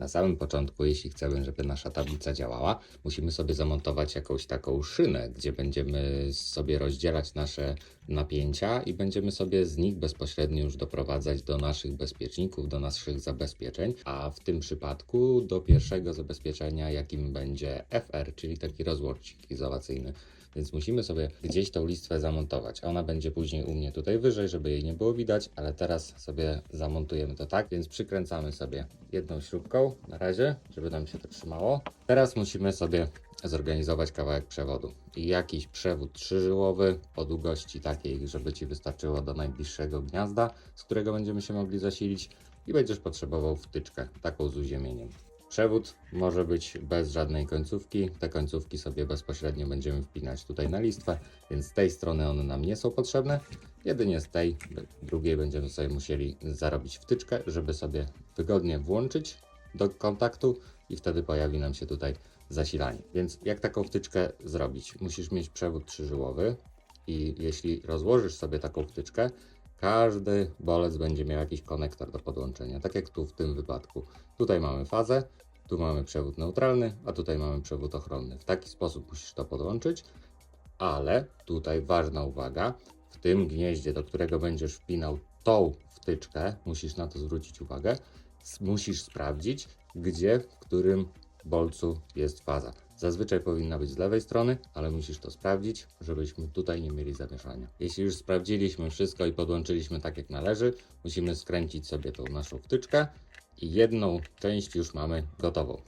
Na samym początku, jeśli chcemy, żeby nasza tablica działała, musimy sobie zamontować jakąś taką szynę, gdzie będziemy sobie rozdzielać nasze napięcia i będziemy sobie z nich bezpośrednio już doprowadzać do naszych bezpieczników, do naszych zabezpieczeń, a w tym przypadku do pierwszego zabezpieczenia, jakim będzie FR, czyli taki rozłącznik izolacyjny. Więc musimy sobie gdzieś tą listwę zamontować. Ona będzie później u mnie tutaj wyżej, żeby jej nie było widać, ale teraz sobie zamontujemy to tak, więc przykręcamy sobie jedną śrubką na razie, żeby nam się to trzymało. Teraz musimy sobie zorganizować kawałek przewodu i jakiś przewód trzyżyłowy o długości takiej, żeby Ci wystarczyło do najbliższego gniazda, z którego będziemy się mogli zasilić i będziesz potrzebował wtyczkę, taką z uziemieniem. Przewód może być bez żadnej końcówki. Te końcówki sobie bezpośrednio będziemy wpinać tutaj na listwę, więc z tej strony one nam nie są potrzebne. Jedynie z tej drugiej będziemy sobie musieli zarobić wtyczkę, żeby sobie wygodnie włączyć do kontaktu i wtedy pojawi nam się tutaj zasilanie. Więc jak taką wtyczkę zrobić? Musisz mieć przewód trzyżyłowy i jeśli rozłożysz sobie taką wtyczkę, każdy bolec będzie miał jakiś konektor do podłączenia, tak jak tu w tym wypadku. Tutaj mamy fazę, tu mamy przewód neutralny, a tutaj mamy przewód ochronny. W taki sposób musisz to podłączyć, ale tutaj ważna uwaga, w tym gnieździe, do którego będziesz wpinał tą wtyczkę, musisz na to zwrócić uwagę, musisz sprawdzić, gdzie, w którym bolcu jest faza. Zazwyczaj powinna być z lewej strony, ale musisz to sprawdzić, żebyśmy tutaj nie mieli zamieszania. Jeśli już sprawdziliśmy wszystko i podłączyliśmy tak jak należy, musimy skręcić sobie tą naszą wtyczkę i jedną część już mamy gotową.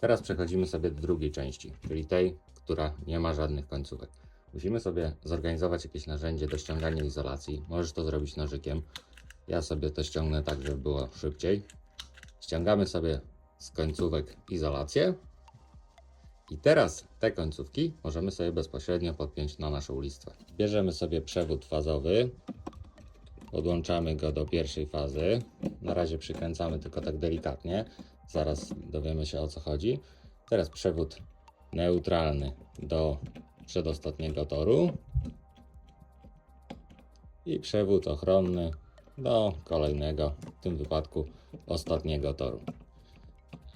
Teraz przechodzimy sobie do drugiej części, czyli tej, która nie ma żadnych końcówek. Musimy sobie zorganizować jakieś narzędzie do ściągania izolacji. Możesz to zrobić nożykiem. Ja sobie to ściągnę tak, żeby było szybciej. Ściągamy sobie z końcówek izolację. I teraz te końcówki możemy sobie bezpośrednio podpiąć na naszą listwę. Bierzemy sobie przewód fazowy, podłączamy go do pierwszej fazy. Na razie przykręcamy tylko tak delikatnie. Zaraz dowiemy się o co chodzi. Teraz przewód neutralny do przedostatniego toru i przewód ochronny do kolejnego, w tym wypadku ostatniego toru.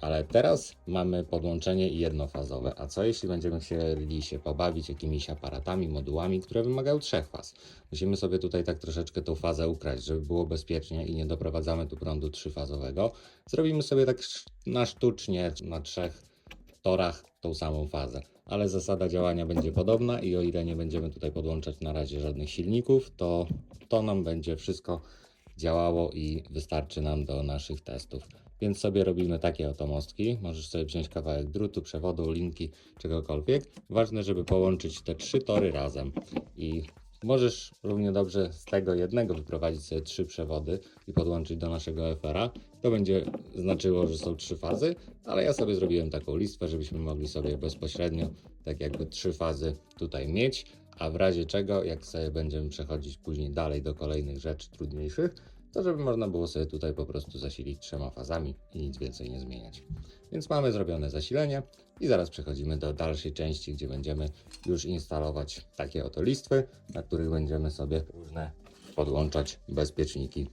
Ale teraz mamy podłączenie jednofazowe. A co jeśli będziemy chcieli się pobawić jakimiś aparatami, modułami, które wymagają trzech faz? Musimy sobie tutaj tak troszeczkę tą fazę ukraść, żeby było bezpiecznie i nie doprowadzamy tu prądu trzyfazowego. Zrobimy sobie tak na sztucznie na trzech torach tą samą fazę. Ale zasada działania będzie podobna i o ile nie będziemy tutaj podłączać na razie żadnych silników, to to nam będzie wszystko działało i wystarczy nam do naszych testów. Więc sobie robimy takie oto mostki. Możesz sobie wziąć kawałek drutu, przewodu, linki, czegokolwiek. Ważne, żeby połączyć te trzy tory razem. I możesz równie dobrze z tego jednego wyprowadzić sobie trzy przewody i podłączyć do naszego FR-a. To będzie znaczyło, że są trzy fazy, ale ja sobie zrobiłem taką listwę, żebyśmy mogli sobie bezpośrednio tak jakby trzy fazy tutaj mieć, a w razie czego, jak sobie będziemy przechodzić później dalej do kolejnych rzeczy trudniejszych, to żeby można było sobie tutaj po prostu zasilić trzema fazami i nic więcej nie zmieniać. Więc mamy zrobione zasilenie i zaraz przechodzimy do dalszej części, gdzie będziemy już instalować takie oto listwy, na których będziemy sobie różne podłączać bezpieczniki